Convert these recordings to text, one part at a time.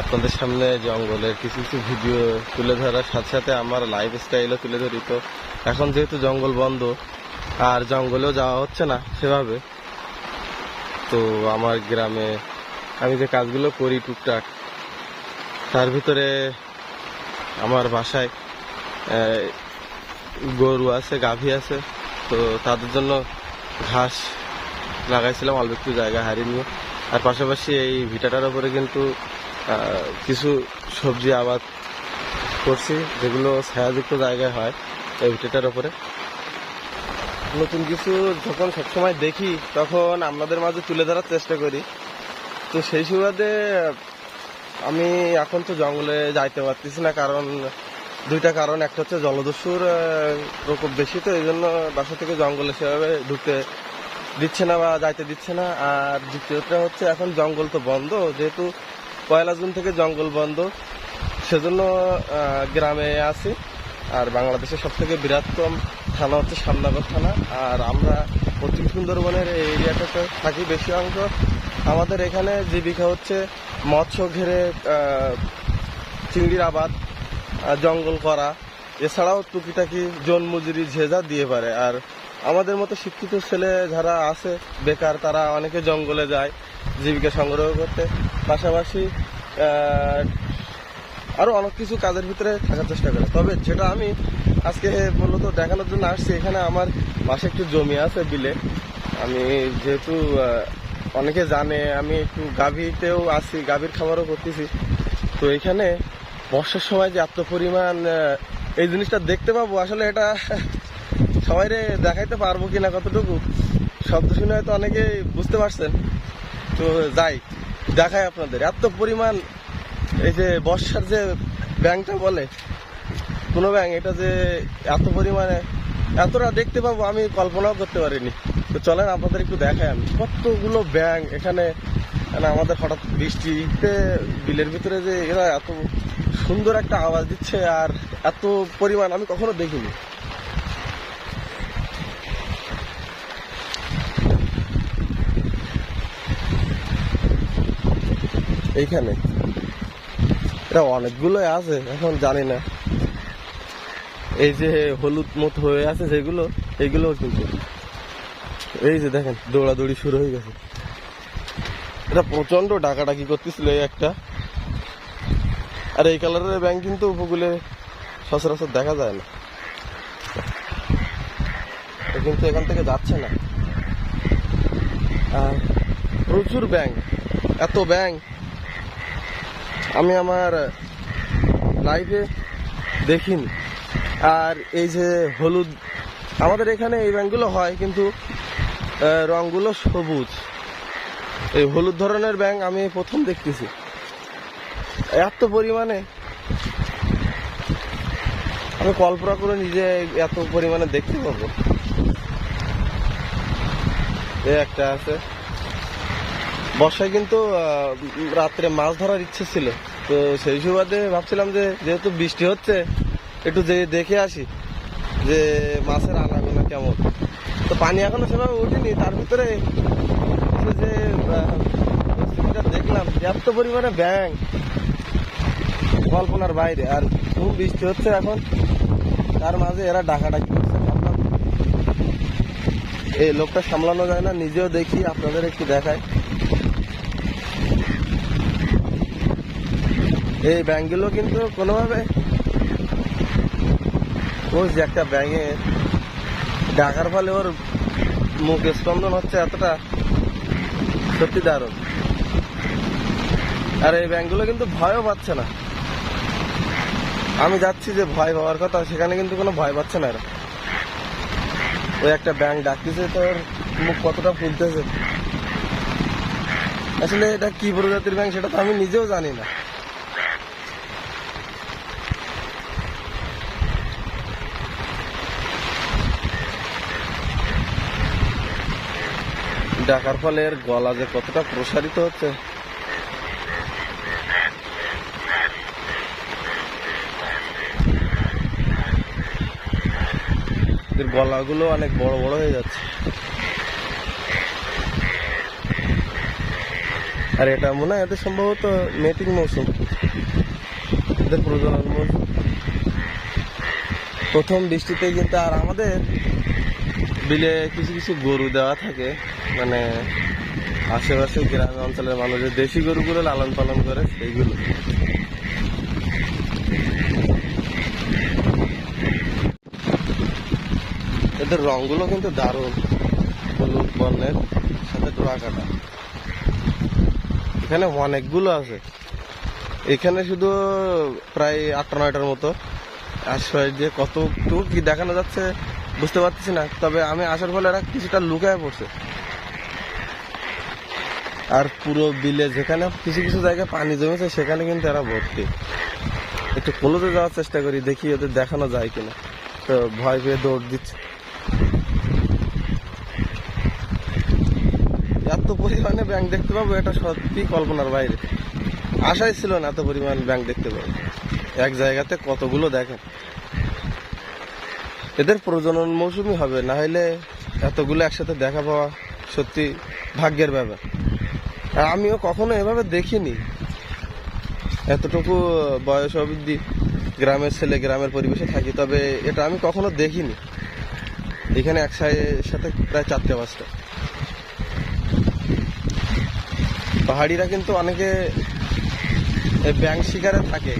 আপনাদের সামনে জঙ্গলের কিছু কিছু ভিডিও তুলে ধরার সাথে সাথে আমার লাইফ স্টাইলও তুলে ধরি। তো এখন যেহেতু জঙ্গল বন্ধ, আর জঙ্গলেও যাওয়া হচ্ছে না সেভাবে, তো আমার গ্রামে আমি যে কাজগুলো করি টুকটাক, তার ভিতরে আমার বাসায় গরু আছে, গাভী আছে, তো তাদের জন্য ঘাস লাগাইছিলাম, অল্প একটু জায়গা হারিয়ে নিয়ে। আর পাশাপাশি এই ভিটাটার উপরে কিন্তু কিছু সবজি আবাদ করছি, যেগুলো ছায়াযুক্ত জায়গায় হয় এই ভিটাটার উপরে নতুন কিছু যখন সবসময় দেখি, তখন আপনাদের মাঝে তুলে ধরার চেষ্টা করি। তো সেই সুবাদে আমি এখন তো জঙ্গলে যাইতে পারতেছি না, কারণ দুইটা কারণ। একটা হচ্ছে জলদস্যুর প্রকোপ বেশি, তো এই জন্য বাসা থেকে জঙ্গলে সেভাবে ঢুকতে দিচ্ছে না বা যাইতে দিচ্ছে না। আর দ্বিতীয়টা হচ্ছে এখন জঙ্গল তো বন্ধ, যেহেতু পয়লা জুন থেকে জঙ্গল বন্ধ। সেজন্য গ্রামে আছি। আর বাংলাদেশের সব থেকে বৃহত্তম থানা হচ্ছে সামনগর থানা। আর আমরা পশ্চিম সুন্দরবনের এই এরিয়াটাতে থাকি বেশি অংশ। আমাদের এখানে জীবিকা হচ্ছে মৎস্য ঘেরে চিংড়ির আবাদ জঙ্গল করা। এছাড়াও টুকিটাকি জন মজুরি ঝেজা দিয়ে পারে। আর আমাদের মতো শিক্ষিত ছেলে যারা আছে, বেকার, তারা অনেকে জঙ্গলে যায়। জীবিকা সংগ্রহ করতে। পাশাপাশি আরও অনেক কিছু কাজের ভিতরে থাকার চেষ্টা করে। তবে যেটা আমি আজকে মূলত দেখানোর জন্য আসছি, এখানে আমার পাশে একটু জমি আছে বিলে। আমি যেহেতু অনেকে জানে, আমি একটু গাভীতেও আছি, গাভীর খাবারও করতেছি। তো এখানে বর্ষার সময় যে এত পরিমাণ এই জিনিসটা দেখতে পাবো, আসলে এটা সবাইরে দেখাইতে পারব কিনা কতটুকু, শব্দ শুনে হয়তো অনেকে বুঝতে পারছেন। তো যাই, দেখাই আপনাদের। এত পরিমাণ এই যে বর্ষার যে ব্যাংকটা বলে, কোনো ব্যাংক এটা যে এত পরিমাণে, এতটা দেখতে পাবো আমি, কল্পনাও করতে পারিনি। তো চলেন আপনাদের একটু দেখাই আমি। কতগুলো ব্যাং এখানে মানে আমাদের হঠাৎ বৃষ্টিতে বিলের ভিতরে যে এরা এত সুন্দর একটা আওয়াজ দিচ্ছে আর এত পরিমাণ আমি কখনো দেখিনি। এইখানে? এটা অনেকগুলো আছে, এখন জানি না। এই যে হলুদ মতো হয়ে আছে যেগুলো এইগুলো কিন্তু। এই যে দেখেন, দৌড়াদৌড়ি শুরু হয়ে গেছে। এটা প্রচণ্ড ডাকাডাকি করতেছিল এই একটা। আর এই কালারের ব্যাংক কিন্তু উপকূলে সচরাচর দেখা যায় না। কিন্তু এখান থেকে যাচ্ছে না। আর প্রচুর ব্যাংক এত ব্যাংক আমি আমার লাইফে দেখিনি। আর এই যে হলুদ, আমাদের এখানে এই ব্যাংকগুলো হয় কিন্তু রংগুলো সবুজ। এই হলুদ ধরনের ব্যাংক আমি প্রথম দেখতেছি। এত পরিমাণে, আমি কল্পনা করে নিজে এত পরিমাণে দেখতে পাবো। একটা আছে। বর্ষায় কিন্তু রাত্রে মাছ ধরার ইচ্ছে ছিল। তো সেই সুবাদে ভাবছিলাম যে, যেহেতু বৃষ্টি হচ্ছে, একটু যে দেখে আসি যে মাছের আনাগোনা কেমন। তো পানি এখনও সেভাবে উঠিনি, তার ভিতরে যে দেখলাম এত পরিমাণে ব্যাং কল্পনার বাইরে। আর খুব বৃষ্টি হচ্ছে এখন, তার মাঝে এরা ডাকাডাকি করছে। এই লোকটা সামলানো যায় না, নিজেও দেখি, আপনাদের একটু দেখায় এই ব্যাংকগুলো কিন্তু কোনোভাবে যে একটা ব্যাঙে ডাকার ফলে ওর মুখ স্পন্দন হচ্ছে এতটা সত্যি দারুণ। আর এই ব্যাংকগুলো কিন্তু ভয়ও পাচ্ছে না। আমি যাচ্ছি যে ভয় পাওয়ার কথা, সেখানে কিন্তু কোনো ভয় পাচ্ছে না এরা। ওই একটা ব্যাংক ডাকতেছে তোর মুখ কতটা ফুলতেছে। আসলে এটা কি প্রজাতির ব্যাংক সেটা তো আমি নিজেও জানি না। ডাকার ফলে এর গলা যে কতটা প্রসারিত হচ্ছে। গলাগুলো অনেক বড় বড় হয়ে যাচ্ছে। আর এটা মনে হয় এদের সম্ভবত মেটিং মৌসুম এদের প্রজনন মৌসুম প্রথম বৃষ্টিতে কিন্তু আর আমাদের বিলে কিছু কিছু গরু দেওয়া থাকে। মানে আশেপাশে গ্রাম অঞ্চলের মানুষের দেশি গরুগুলো লালন পালন করে সেইগুলো। এদের রংগুলো কিন্তু দারুণ। হলুদ বর্ণের, সাথে ডোরা কাটা এখানে অনেকগুলো আছে। এখানে শুধু প্রায় আটটা নয়টার মতো। আশ্রয় দিয়ে কতটুকু কি দেখানো যাচ্ছে বুঝতে পারতেছি না। তবে আমি আসার ফলে এরা কিছুটা লুকায় পড়ছে। আর পুরো বিলে যেখানে কিছু কিছু জায়গায় পানি জমেছে, সেখানে কিন্তু এরা ভর্তি। একটু কলোতে যাওয়ার চেষ্টা করি, দেখি ওদের দেখানো যায় কিনা। তো ভয় পেয়ে দৌড় দিচ্ছে। এত পরিমাণে ব্যাংক দেখতে পাবো, এটা সত্যি কল্পনার বাইরে। আশাই ছিল না এত পরিমাণ ব্যাংক দেখতে পাবো। এক জায়গাতে কতগুলো দেখেন। এদের প্রজনন মৌসুমই হবে না হলে এতগুলো একসাথে দেখা পাওয়া সত্যি ভাগ্যের ব্যাপার। আমিও কখনো এভাবে দেখিনি। এতটুকু বয়স অবধি গ্রামের ছেলে, গ্রামের পরিবেশে থাকি, তবে এটা আমি কখনো দেখিনি। এখানে এক সাথে প্রায় চারটে পাঁচটা পাহাড়িরা কিন্তু অনেকে ব্যাং শিকারে থাকে।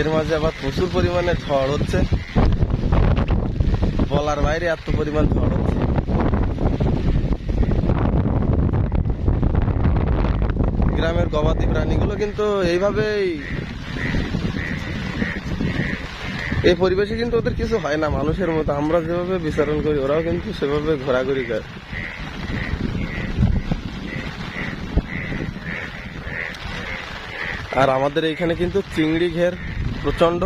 এর মাঝে আবার প্রচুর পরিমাণে ঝড় হচ্ছে। বলার বাইরে এত পরিমাণ ঝড় হচ্ছে গ্রামের গবাদি প্রাণীগুলো কিন্তু এইভাবেই এই পরিবেশে কিন্তু ওদের কিছু হয় না, মানুষের মতো। আমরা যেভাবে বিচরণ করি, ওরাও কিন্তু সেভাবে ঘোরাঘুরি করে। আর আমাদের এইখানে কিন্তু চিংড়ি ঘের প্রচণ্ড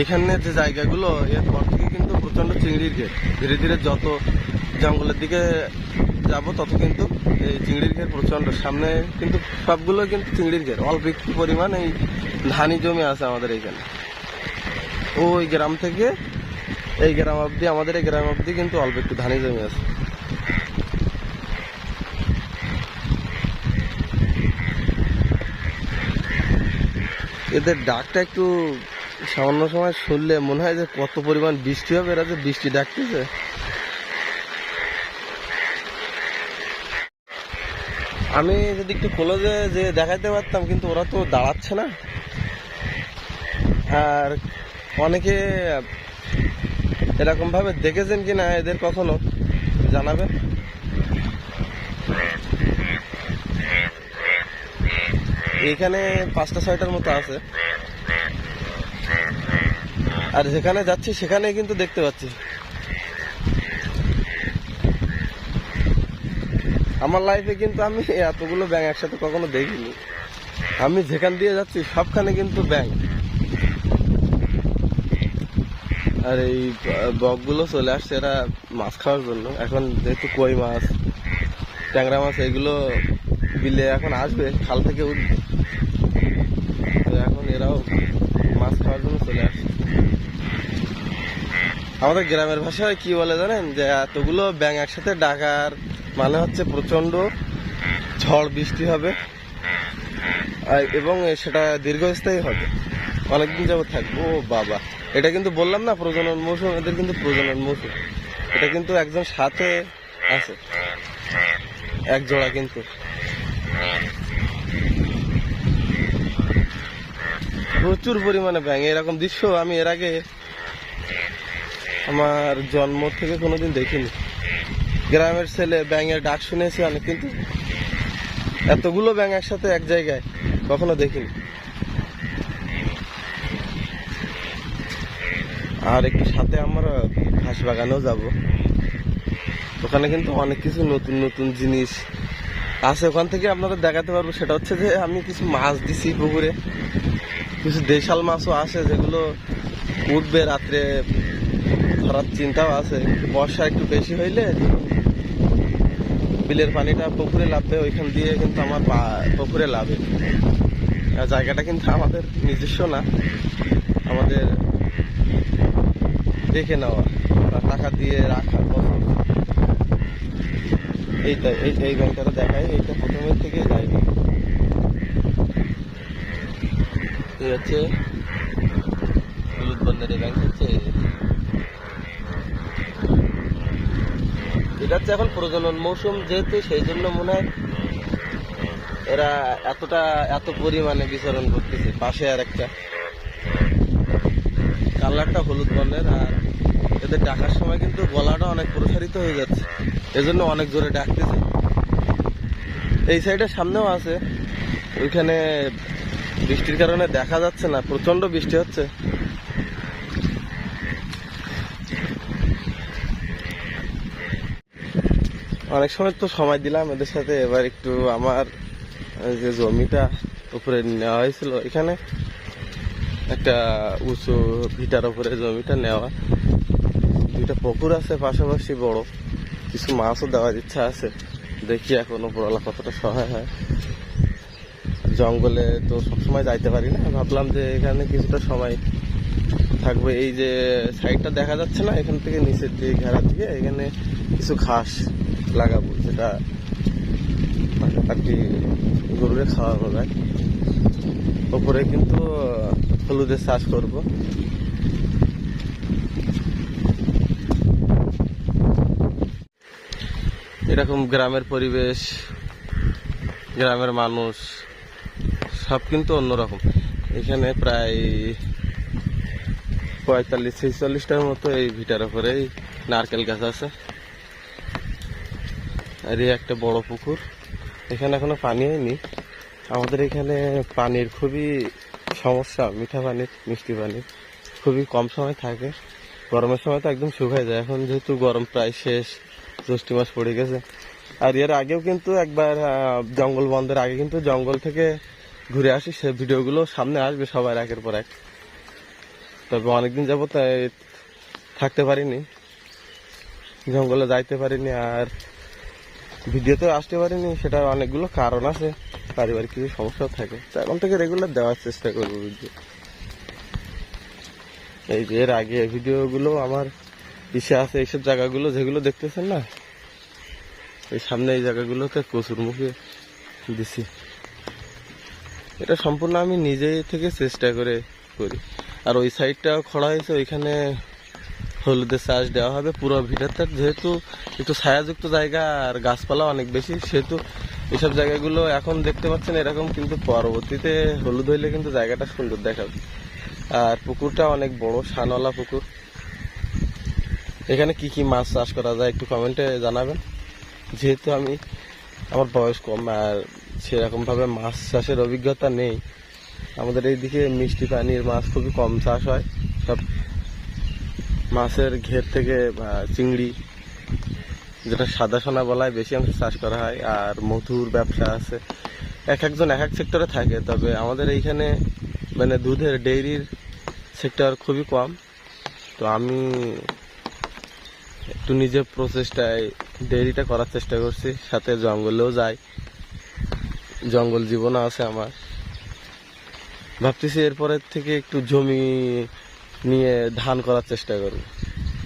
এখানে যে জায়গাগুলো এরপর থেকে কিন্তু প্রচণ্ড চিংড়ির ঘের। ধীরে ধীরে যত জঙ্গলের দিকে যাব, তত কিন্তু এই চিংড়ির ঘের প্রচণ্ড সামনে কিন্তু সবগুলো কিন্তু চিংড়ির ঘের। অল্প একটু পরিমাণ এই ধানি জমি আছে আমাদের এইখানে ওই গ্রাম থেকে এই গ্রাম অবধি, আমাদের এই গ্রাম অবধি কিন্তু অল্প একটু ধানি জমি আছে। এদের ডাকটা একটু সামান্য সময় শুনলে মনে হয় যে কত পরিমাণ বৃষ্টি হবে এরা যে বৃষ্টি ডাকতেছে। আমি যদি একটু কলেজে যে দেখাইতে পারতাম, কিন্তু ওরা তো দাঁড়াচ্ছে না। আর অনেকে এরকম ভাবে দেখেছেন কিনা এদের কখনো জানাবেন? এখানে পাঁচটা, ছয়টার মতো আছে। আর যেখানে যাচ্ছি সেখানে কিন্তু দেখতে পাচ্ছি। আমার লাইফে কিন্তু আমি এতগুলো ব্যাংক একসাথে কখনো দেখিনি। আমি যেখান দিয়ে যাচ্ছি, সবখানে কিন্তু ব্যাংক আর এই বকগুলো চলে আসছে এরা মাছ খাওয়ার জন্য। এখন যেহেতু কই মাছ, ট্যাংরা মাছ, এগুলো বিলে এখন আসবে, খাল থেকে উঠবে। এখন এরাও মাছ খাওয়ার জন্য চলে আসছে। আমাদের গ্রামের ভাষায় কি বলে জানেন? যে এতগুলো ব্যাঙ একসাথে ডাকার মানে হচ্ছে প্রচণ্ড ঝড় বৃষ্টি হবে। এবং সেটা দীর্ঘস্থায়ী হবে। অনেকদিন যাবত থাকবে। ও বাবা। এটা কিন্তু বললাম না, প্রজনন মৌসুম, এদের কিন্তু প্রজনন মৌসুম। এটা কিন্তু একজন সাথে আছে। এক জোড়া কিন্তু। প্রচুর পরিমাণে ব্যাঙ। এরকম দৃশ্য আমি এর আগে আমার জন্ম থেকে কোনোদিন দেখিনি। গ্রামের ছেলে ব্যাঙের ডাক শুনেছি অনেক কিন্তু এতগুলো ব্যাঙ একসাথে এক জায়গায় কখনো দেখিনি। আর একটু সাথে আমরা ঘাস বাগানেও যাব। ওখানে কিন্তু অনেক কিছু নতুন নতুন জিনিস আছে। ওখান থেকে আপনাদের দেখাতে পারব, সেটা হচ্ছে যে আমি কিছু মাছ দিছি পুকুরে। কিছু দেশাল মাছও আছে যেগুলো উঠবে রাত্রে, ধরার চিন্তাও আছে। বর্ষা একটু বেশি হইলে বিলের পানিটা পুকুরে লাভবে ওইখান দিয়ে কিন্তু আমার পুকুরে লাভে জায়গাটা কিন্তু আমাদের নিজস্ব না, আমাদের দেখে নেওয়া বা টাকা দিয়ে রাখা এইটা, এই ব্যাংকটা দেখাই, এইটা প্রথমের থেকে যাই এই হচ্ছে হলুদ বন্দর এই ব্যাংক হচ্ছে। এটা হচ্ছে এখন প্রজনন মৌসুম যেহেতু সেই জন্য মনে হয় এরা এতটা, এত পরিমাণে বিচরণ করতেছে। পাশে আর একটা। কালারটা হলুদ বর্ণের, আর এদের ডাকার সময় কিন্তু গলাটা অনেক প্রসারিত হয়ে যাচ্ছে। এজন্য অনেক জোরে ডাকতেছে। এই সাইডের সামনেও আছে। ওইখানে বৃষ্টির কারণে দেখা যাচ্ছে না। প্রচণ্ড বৃষ্টি হচ্ছে। অনেক সময় তো সময় দিলাম, এদের সাথে এবার একটু আমার যে জমিটা উপরে নেওয়া হয়েছিল, এখানে একটা উঁচু ভিটার উপরে জমিটা নেওয়া। দুইটা পুকুর আছে, পাশাপাশি বড়। কিছু মাছও দেওয়ার ইচ্ছা আছে। দেখি এখন উপরওয়ালা কতটা সহায় হয়। জঙ্গলে তো সবসময় যাইতে পারি না। ভাবলাম যে এখানে কিছুটা সময় থাকবে এই যে সাইডটা দেখা যাচ্ছে না, এখান থেকে নিচের দিকে ঘেরা দিয়ে এখানে কিছু ঘাস লাগাবো, যেটা আর কি গরুরে খাওয়ানো যায় ওপরে কিন্তু হলুদের চাষ করব। এরকম গ্রামের পরিবেশ, গ্রামের মানুষ, সব কিন্তু অন্যরকম। এখানে প্রায় পঁয়তাল্লিশ, ছেচল্লিশটার মতো এই ভিটার উপরেই নারকেল গাছ আছে। আর এই একটা বড় পুকুর। এখানে এখনও পানি হয়নি। আমাদের এখানে পানির খুবই সমস্যা, মিঠা পানির, মিষ্টি পানির। খুবই কম সময় থাকে। গরমের সময় তো একদম শুকায় যায়। এখন যেহেতু গরম প্রায় শেষ, জ্যৈষ্ঠ মাস পড়ে গেছে। আর এর আগেও কিন্তু একবার জঙ্গল বন্ধের আগে কিন্তু জঙ্গল থেকে ঘুরে আসি। সে ভিডিওগুলো সামনে আসবে সবার একের পর এক। তবে অনেকদিন যাবত তাই থাকতে পারিনি। জঙ্গলে যাইতে পারিনি আর ভিডিওতে আসতে পারিনি সেটা অনেকগুলো কারণ আছে, পারিবারিক কিছু সমস্যা থাকে। তো এখন থেকে রেগুলার দেওয়ার চেষ্টা করব ভিডিও এই যে এর আগে ভিডিওগুলো আমার ইসে আছে, এইসব জায়গাগুলো যেগুলো দেখতেছেন না, এই সামনে এই জায়গাগুলোতে কচুর মুখে দিছি। এটা সম্পূর্ণ আমি নিজেই থেকে চেষ্টা করে করি। আর ওই সাইডটা খোঁড়া হয়েছে, ওইখানে হলুদের চাষ দেওয়া হবে পুরো ভিটারটা যেহেতু একটু ছায়াযুক্ত জায়গা আর গাছপালা অনেক বেশি, সেহেতু এসব জায়গাগুলো এখন দেখতে পাচ্ছেন এরকম, কিন্তু পরবর্তীতে হলুদ হইলে কিন্তু জায়গাটা সুন্দর দেখাবে। আর পুকুরটা অনেক বড় সানওয়ালা পুকুর। এখানে কি কি মাছ চাষ করা যায় একটু কমেন্টে জানাবেন। যেহেতু আমি, আমার বয়স কম আর সেরকমভাবে মাছ চাষের অভিজ্ঞতা নেই আমাদের এইদিকে মিষ্টি পানির মাছ খুবই কম চাষ হয়। সব মাছের ঘের থেকে চিংড়ি, যেটা সাদা সোনা বলায় বেশি অংশ চাষ করা হয়। আর মধুর ব্যবসা আছে। এক একজন এক এক সেক্টরে থাকে, তবে আমাদের এইখানে মানে দুধের, ডেইরির সেক্টর খুবই কম। তো আমি একটু নিজের প্রচেষ্টায় ডেইরিটা করার চেষ্টা করছি। সাথে জঙ্গলেও যাই। জঙ্গল জীবনও আছে আমার। ভাবতেছি এরপরের থেকে একটু জমি নিয়ে ধান করার চেষ্টা করব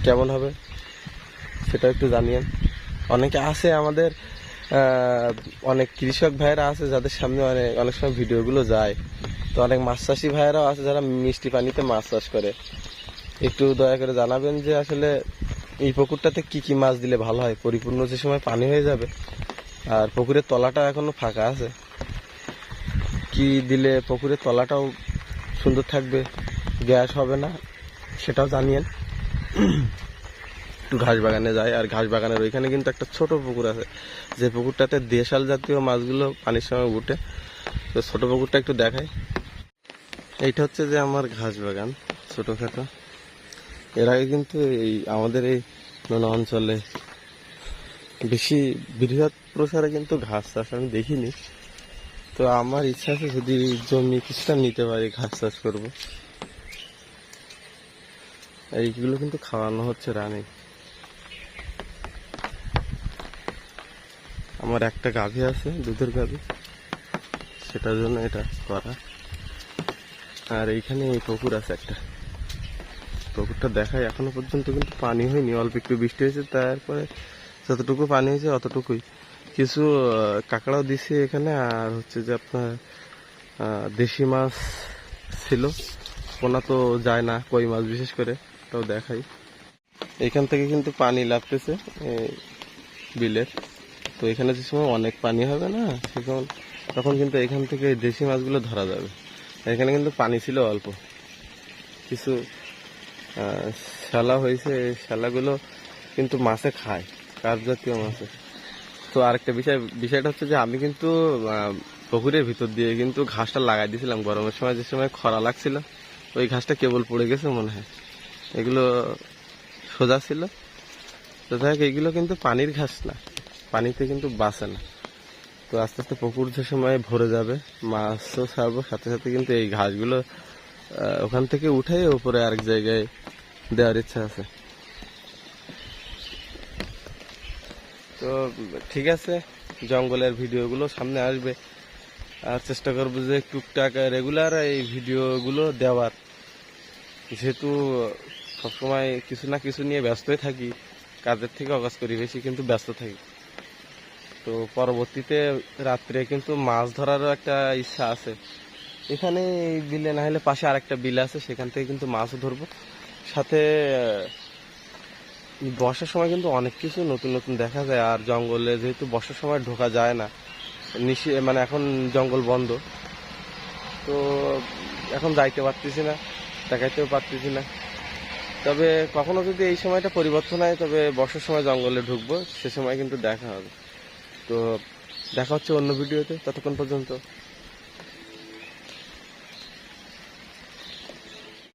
কেমন হবে? সেটা একটু জানিয়েন। অনেকে আছে আমাদের অনেক কৃষক ভাইয়েরা আছে যাদের সামনে অনেক অনেক সময় ভিডিওগুলো যায়। তো অনেক মাছ চাষি ভাইয়েরাও আছে যারা মিষ্টি পানিতে মাছ চাষ করে। একটু দয়া করে জানাবেন যে আসলে এই পুকুরটাতে কি কি মাছ দিলে ভালো হয়? পরিপূর্ণ যে সময় পানি হয়ে যাবে, আর পুকুরের তলাটা এখনও ফাঁকা আছে। কি দিলে পুকুরের তলাটাও সুন্দর থাকবে, গ্যাস হবে না, সেটাও জানিয়েন। একটু ঘাস বাগানে যায় আর ঘাস বাগানের ওইখানে কিন্তু একটা ছোট পুকুর আছে। যে পুকুরটাতে দেশাল জাতীয় মাছগুলো পানির সময় উঠে, তো ছোট পুকুরটা একটু দেখাই। এইটা হচ্ছে যে আমার ঘাস বাগান, ছোটখাটো। এর আগে কিন্তু এই আমাদের এই নোনা অঞ্চলে বেশি বৃহৎ প্রসারে কিন্তু ঘাস চাষ আমি দেখিনি। তো আমার ইচ্ছা আছে যদি জমি কিছুটা নিতে পারি, ঘাস চাষ করব। এইগুলো কিন্তু খাওয়ানো হচ্ছে রানী। আমার একটা গাভী আছে, দুধের গাভী। সেটার জন্য এটা করা। আর এইখানে এই পুকুর আছে একটা। পুকুরটা দেখায় এখনও পর্যন্ত, কিন্তু পানি হয়নি। অল্প একটু বৃষ্টি হয়েছে, তারপরে যতটুকু পানি হয়েছে অতটুকুই। কিছু কাঁকড়াও দিছি এখানে, আর হচ্ছে যে আপনার দেশি মাছ ছিল। পোনা তো যায় না, কই মাছ বিশেষ করে তাও দেখাই। এখান থেকে কিন্তু পানি লাগতেছে বিলের। তো এখানে যে সময় অনেক পানি হবে না, সেখন তখন কিন্তু এখান থেকে দেশি মাছগুলো ধরা যাবে। এখানে কিন্তু পানি ছিল অল্প। কিছু শ্যালা হয়েছে শ্যালাগুলো কিন্তু মাছে খায় কাঠ জাতীয় মাছে। তো আরেকটা বিষয়, বিষয়টা হচ্ছে যে আমি কিন্তু পুকুরের ভিতর দিয়ে কিন্তু ঘাসটা লাগাই দিয়েছিলাম। গরমের সময় যে সময় খরা লাগছিল, ওই ঘাসটা কেবল পড়ে গেছে মনে হয়। এগুলো সোজা ছিল। তো দেখ, এগুলো কিন্তু পানির ঘাস না। পানিতে কিন্তু বাঁচে না। তো আস্তে আস্তে পুকুর যে সময় ভরে যাবে, মাছও ছাড়বো, সাথে সাথে কিন্তু এই ঘাসগুলো ওখান থেকে উঠে উপরে আরেক জায়গায় দেওয়ার ইচ্ছা আছে। তো ঠিক আছে, জঙ্গলের ভিডিওগুলো সামনে আসবে। আর চেষ্টা করব যে টুকটাক রেগুলার এই ভিডিওগুলো দেওয়ার। যেহেতু সবসময় কিছু না কিছু নিয়ে ব্যস্তই থাকি, কাজের থেকে অকাজ করি বেশি, কিন্তু ব্যস্ত থাকি। তো পরবর্তীতে রাত্রে কিন্তু মাছ ধরারও একটা ইচ্ছা আছে। এখানে বিলে না হলে পাশে আরেকটা বিল আছে, সেখান থেকে কিন্তু মাছও ধরবো। সাথে বর্ষার সময় কিন্তু অনেক কিছু নতুন নতুন দেখা যায়, আর জঙ্গলে যেহেতু বর্ষার সময় ঢোকা যায় না মানে এখন জঙ্গল বন্ধ। তো এখন যাইতে পারতেছি না, দেখাইতেও পারতেছি না। তবে কখনো যদি এই সময়টা পরিবর্তন হয়, তবে বর্ষার সময় জঙ্গলে ঢুকবো, সে সময় কিন্তু দেখা হবে। তো দেখা হচ্ছে অন্য ভিডিওতে, ততক্ষণ পর্যন্ত।